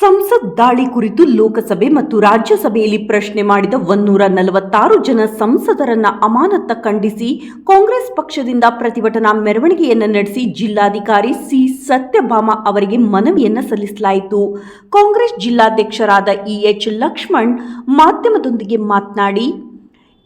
ಸಂಸತ್ ದಾಳಿ ಕುರಿತು ಲೋಕಸಭೆ ಮತ್ತು ರಾಜ್ಯಸಭೆಯಲ್ಲಿ ಪ್ರಶ್ನೆ ಮಾಡಿದ ಒನ್ನೂರ ನಲವತ್ತಾರು ಜನ ಸಂಸದರನ್ನ ಅಮಾನತ್ತ ಖಂಡಿಸಿ ಕಾಂಗ್ರೆಸ್ ಪಕ್ಷದಿಂದ ಪ್ರತಿಭಟನಾ ಮೆರವಣಿಗೆಯನ್ನು ನಡೆಸಿ ಜಿಲ್ಲಾಧಿಕಾರಿ ಸಿ ಸತ್ಯಭಾಮ ಅವರಿಗೆ ಮನವಿಯನ್ನ ಸಲ್ಲಿಸಲಾಯಿತು. ಕಾಂಗ್ರೆಸ್ ಜಿಲ್ಲಾಧ್ಯಕ್ಷರಾದ ಇಎಚ್ ಲಕ್ಷ್ಮಣ್ ಮಾಧ್ಯಮದೊಂದಿಗೆ ಮಾತನಾಡಿ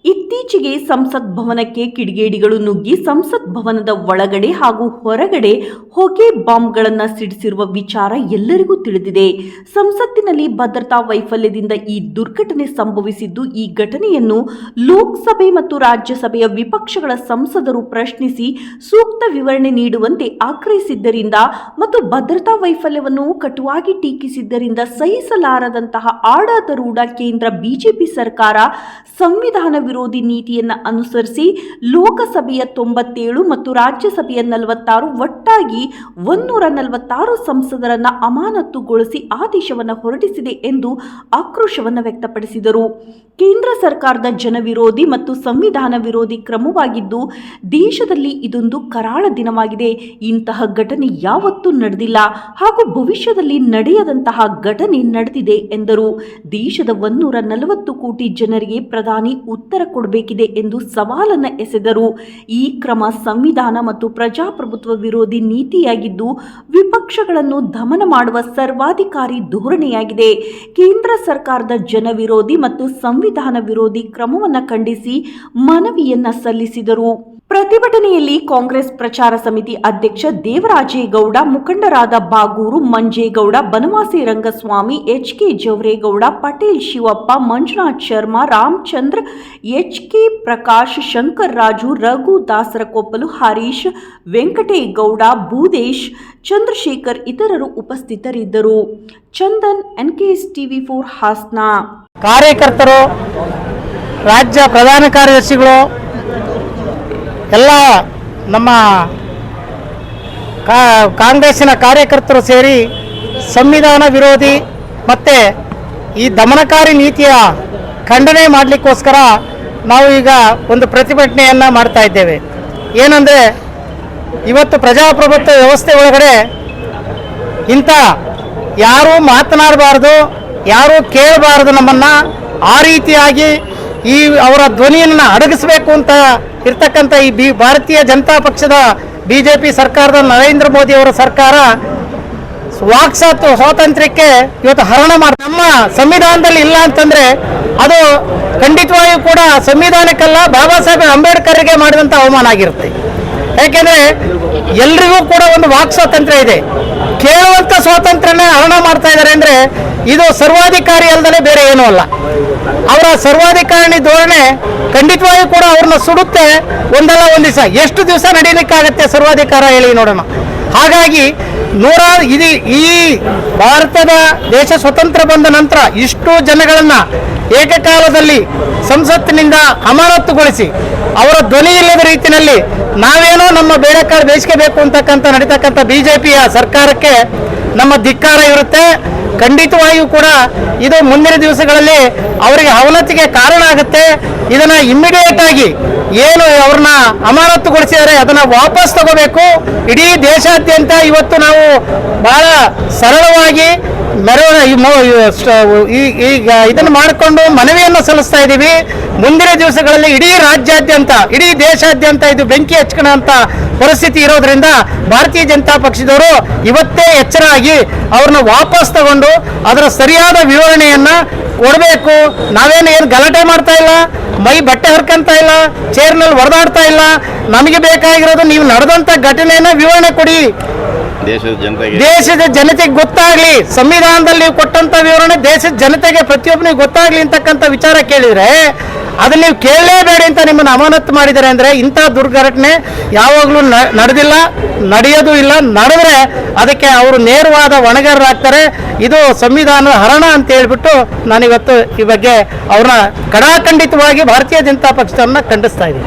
ಇತ್ತೀಚೆಗೆ ಸಂಸತ್ ಭವನಕ್ಕೆ ಕಿಡಿಗೇಡಿಗಳು ನುಗ್ಗಿ ಸಂಸತ್ ಭವನದ ಒಳಗಡೆ ಹಾಗೂ ಹೊರಗಡೆ ಹೊಗೆ ಬಾಂಬ್ಗಳನ್ನು ಸಿಡಿಸಿರುವ ವಿಚಾರ ಎಲ್ಲರಿಗೂ ತಿಳಿದಿದೆ. ಸಂಸತ್ತಿನಲ್ಲಿ ಭದ್ರತಾ ವೈಫಲ್ಯದಿಂದ ಈ ದುರ್ಘಟನೆ ಸಂಭವಿಸಿದ್ದು ಈ ಘಟನೆಯನ್ನು ಲೋಕಸಭೆ ಮತ್ತು ರಾಜ್ಯಸಭೆಯ ವಿಪಕ್ಷಗಳ ಸಂಸದರು ಪ್ರಶ್ನಿಸಿ ಸೂಕ್ತ ವಿವರಣೆ ನೀಡುವಂತೆ ಆಗ್ರಹಿಸಿದ್ದರಿಂದ ಮತ್ತು ಭದ್ರತಾ ವೈಫಲ್ಯವನ್ನು ಕಟುವಾಗಿ ಟೀಕಿಸಿದ್ದರಿಂದ ಸಹಿಸಲಾರದಂತಹ ಆಡಾದರೂಢ ಕೇಂದ್ರ ಬಿಜೆಪಿ ಸರ್ಕಾರ ಸಂವಿಧಾನ ವಿರೋಧಿ ನೀತಿಯನ್ನು ಅನುಸರಿಸಿ ಲೋಕಸಭೆಯ ತೊಂಬತ್ತೇಳು ಮತ್ತು ರಾಜ್ಯಸಭೆಯ ನಲವತ್ತಾರು ಒಟ್ಟಾಗಿ ಒನ್ನೂರ ನಲವತ್ತಾರು ಸಂಸದರನ್ನು ಅಮಾನತುಗೊಳಿಸಿ ಆದೇಶವನ್ನು ಹೊರಡಿಸಿದೆ ಎಂದು ಆಕ್ರೋಶವನ್ನು ವ್ಯಕ್ತಪಡಿಸಿದರು. ಕೇಂದ್ರ ಸರ್ಕಾರದ ಜನವಿರೋಧಿ ಮತ್ತು ಸಂವಿಧಾನ ವಿರೋಧಿ ಕ್ರಮವಾಗಿದ್ದು, ದೇಶದಲ್ಲಿ ಇದೊಂದು ಕರಾಳ ದಿನವಾಗಿದೆ. ಇಂತಹ ಘಟನೆ ಯಾವತ್ತೂ ನಡೆದಿಲ್ಲ ಹಾಗೂ ಭವಿಷ್ಯದಲ್ಲಿ ನಡೆಯದಂತಹ ಘಟನೆ ನಡೆದಿದೆ ಎಂದರು. ದೇಶದ ಒನ್ನೂರ ನಲವತ್ತು ಕೋಟಿ ಜನರಿಗೆ ಪ್ರಧಾನಿ ಉತ್ತರ ಕೊಡಬೇಕಿದೆ ಎಂದು ಸವಾಲನ್ನು ಎಸೆದರು. ಈ ಕ್ರಮ ಸಂವಿಧಾನ ಮತ್ತು ಪ್ರಜಾಪ್ರಭುತ್ವ ವಿರೋಧಿ ನೀತಿಯಾಗಿದ್ದು, ವಿಪಕ್ಷಗಳನ್ನು ದಮನ ಮಾಡುವ ಸರ್ವಾಧಿಕಾರಿ ಧೋರಣೆಯಾಗಿದೆ. ಕೇಂದ್ರ ಸರ್ಕಾರದ ಜನವಿರೋಧಿ ಮತ್ತು ಸಂವಿಧಾನ ವಿರೋಧಿ ಕ್ರಮವನ್ನು ಖಂಡಿಸಿ ಮನವಿಯನ್ನ ಸಲ್ಲಿಸಿದರು. ಪ್ರತಿಭಟನೆಯಲ್ಲಿ ಕಾಂಗ್ರೆಸ್ ಪ್ರಚಾರ ಸಮಿತಿ ಅಧ್ಯಕ್ಷ ದೇವರಾಜೇಗೌಡ, ಮುಖಂಡರಾದ Bagur Manjegowda, Banavasi Rangaswamy H K Javaregowda, Patel Shivappa, Manjunath Sharma, Ramachandra H K Prakash, Shankar Raju, Raghu Dasarakoppalu Harish, Venkategowda, Bhudesh, Chandrashekar ಇತರರು ಉಪಸ್ಥಿತರಿದ್ದರು. Chandan, NKS TV four Hassan. ಕಾರ್ಯಕರ್ತರು, ರಾಜ್ಯ ಪ್ರಧಾನ ಕಾರ್ಯದರ್ಶಿಗಳು ಎಲ್ಲ ನಮ್ಮ ಕಾಂಗ್ರೆಸ್ಸಿನ ಕಾರ್ಯಕರ್ತರು ಸೇರಿ ಸಂವಿಧಾನ ವಿರೋಧಿ ಮತ್ತು ಈ ದಮನಕಾರಿ ನೀತಿಯ ಖಂಡನೆ ಮಾಡಲಿಕ್ಕೋಸ್ಕರ ನಾವು ಈಗ ಒಂದು ಪ್ರತಿಭಟನೆಯನ್ನು ಮಾಡ್ತಾ ಇದ್ದೇವೆ. ಏನಂದರೆ, ಇವತ್ತು ಪ್ರಜಾಪ್ರಭುತ್ವ ವ್ಯವಸ್ಥೆ ಒಳಗಡೆ ಇಂಥ ಯಾರೂ ಮಾತನಾಡಬಾರ್ದು, ಯಾರೂ ಕೇಳಬಾರ್ದು ನಮ್ಮನ್ನು ಆ ರೀತಿಯಾಗಿ ಈ ಅವರ ಧ್ವನಿಯನ್ನು ಅಡಗಿಸಬೇಕು ಅಂತ ಇರ್ತಕ್ಕಂಥ ಈ ಬಿ ಭಾರತೀಯ ಜನತಾ ಪಕ್ಷದ ಬಿ ಜೆ ಪಿ ಸರ್ಕಾರದ ನರೇಂದ್ರ ಮೋದಿ ಅವರ ಸರ್ಕಾರ ವಾಕ್ಸಾತ್ ಸ್ವಾತ- ಸ್ವಾತಂತ್ರ್ಯಕ್ಕೆ ಇವತ್ತು ಹರಣ ಮಾಡ ನಮ್ಮ ಸಂವಿಧಾನದಲ್ಲಿ ಇಲ್ಲ ಅಂತಂದ್ರೆ ಅದು ಖಂಡಿತವಾಗಿಯೂ ಕೂಡ ಸಂವಿಧಾನಕ್ಕಲ್ಲ ಬಾಬಾ ಸಾಹೇಬ್ ಅಂಬೇಡ್ಕರ್ಗೆ ಮಾಡಿದಂಥ ಅವಮಾನ ಆಗಿರುತ್ತೆ. ಯಾಕೆಂದ್ರೆ ಎಲ್ರಿಗೂ ಕೂಡ ಒಂದು ವಾಕ್ ಸ್ವಾತಂತ್ರ್ಯ ಇದೆ. ಕೇಳುವಂತ ಸ್ವಾತಂತ್ರ್ಯನೇ ಹರಣ ಮಾಡ್ತಾ ಇದ್ದಾರೆ ಅಂದ್ರೆ ಇದು ಸರ್ವಾಧಿಕಾರಿ ಅಲ್ಲದೆ ಬೇರೆ ಏನೂ ಅಲ್ಲ. ಅವರ ಸರ್ವಾಧಿಕಾರಿ ಧೋರಣೆ ಖಂಡಿತವಾಗಿಯೂ ಕೂಡ ಅವ್ರನ್ನ ಸುಡುತ್ತೆ ಒಂದಲ್ಲ ಒಂದು ದಿವಸ. ಎಷ್ಟು ದಿವಸ ನಡೀಲಿಕ್ಕಾಗತ್ತೆ ಸರ್ವಾಧಿಕಾರ ಹೇಳಿ ನೋಡೋಣ. ಹಾಗಾಗಿ ನೂರ ಇದು ಈ ಭಾರತದ ದೇಶ ಸ್ವತಂತ್ರ ಬಂದ ನಂತರ ಇಷ್ಟು ಜನಗಳನ್ನ ಏಕಕಾಲದಲ್ಲಿ ಸಂಸತ್ತಿನಿಂದ ಅಮಾನತ್ತುಗೊಳಿಸಿ ಅವರ ಧ್ವನಿ ಇಲ್ಲದ ರೀತಿಯಲ್ಲಿ ನಾವೇನೋ ನಮ್ಮ ಬೇಳೆಕಾಳು ಬೇಯಿಸ್ಕೋಬೇಕು ಅಂತಕ್ಕಂಥ ನಡೀತಕ್ಕಂಥ ಬಿಜೆಪಿಯ ಸರ್ಕಾರಕ್ಕೆ ನಮ್ಮ ಧಿಕ್ಕಾರ ಇರುತ್ತೆ. ಖಂಡಿತವಾಗಿಯೂ ಕೂಡ ಇದು ಮುಂದಿನ ದಿವಸಗಳಲ್ಲಿ ಅವರಿಗೆ ಅವನತಿಗೆ ಕಾರಣ ಆಗುತ್ತೆ. ಇದನ್ನ ಇಮ್ಮಿಡಿಯೇಟ್ ಆಗಿ ಏನು ಅವ್ರನ್ನ ಅಮಾನತುಗೊಳಿಸಿದರೆ ಅದನ್ನ ವಾಪಸ್ ತಗೋಬೇಕು. ಇಡೀ ದೇಶಾದ್ಯಂತ ಇವತ್ತು ನಾವು ಬಹಳ ಸರಳವಾಗಿ ಮೆರವಣ ಈ ಮೊ- ಈ ಸ- ಈಗ ಇದನ್ನು ಮಾಡಿಕೊಂಡು ಮನವಿಯನ್ನು ಸಲ್ಲಿಸ್ತಾ ಇದ್ದೀವಿ. ಮುಂದಿನ ದಿವಸಗಳಲ್ಲಿ ಇಡೀ ರಾಜ್ಯಾದ್ಯಂತ, ಇಡೀ ದೇಶಾದ್ಯಂತ ಇದು ಬೆಂಕಿ ಹಚ್ಕೊಳ್ಳೋಂಥ ಪರಿಸ್ಥಿತಿ ಇರೋದ್ರಿಂದ ಭಾರತೀಯ ಜನತಾ ಪಕ್ಷದವರು ಇವತ್ತೇ ಎಚ್ಚರಾಗಿ ಅವ್ರನ್ನ ವಾಪಸ್ ತಗೊಂಡು ಅದರ ಸರಿಯಾದ ವಿವರಣೆಯನ್ನ ಕೊಡಬೇಕು. ನಾವೇನು ಏನು ಗಲಾಟೆ ಮಾಡ್ತಾ ಇಲ್ಲ, ಮೈ ಬಟ್ಟೆ ಹರ್ಕಂತ ಇಲ್ಲ ಚೇರ್ನಲ್ಲಿ ಹೊಡೆದಾಡ್ತಾ ಇಲ್ಲ. ನಮಗೆ ಬೇಕಾಗಿರೋದು ನೀವು ನಡೆದಂಥ ಘಟನೆಯನ್ನ ವಿವರಣೆ ಕೊಡಿ. ದೇಶದ ಜನತೆಗೆ ಗೊತ್ತಾಗ್ಲಿ. ಸಂವಿಧಾನದಲ್ಲಿ ಕೊಟ್ಟಂತ ವಿವರಣೆ ದೇಶದ ಜನತೆಗೆ ಪ್ರತಿಯೊಬ್ಬನಿಗೆ ಗೊತ್ತಾಗ್ಲಿ ಅಂತಕ್ಕಂಥ ವಿಚಾರ ಕೇಳಿದ್ರೆ, ಅದನ್ನ ನೀವು ಕೇಳಲೇಬೇಡಿ ಅಂತ ನಿಮ್ಮನ್ನು ಅಮಾನತು ಮಾಡಿದ್ದಾರೆ ಅಂದ್ರೆ ಇಂಥ ದುರ್ಘಟನೆ ಯಾವಾಗಲೂ ನಡೆದಿಲ್ಲ, ನಡೆಯೋದು ಇಲ್ಲ. ನಡೆದ್ರೆ ಅದಕ್ಕೆ ಅವರು ನೇರವಾದ ಹೊಣೆಗಾರರಾಗ್ತಾರೆ ಇದು ಸಂವಿಧಾನದ ಹರಣ ಅಂತ ಹೇಳ್ಬಿಟ್ಟು ನಾನಿವತ್ತು ಈ ಬಗ್ಗೆ ಅವ್ರನ್ನ ಕಡಾಖಂಡಿತವಾಗಿ ಭಾರತೀಯ ಜನತಾ ಪಕ್ಷದನ್ನ ಖಂಡಿಸ್ತಾ ಇದ್ದೀನಿ.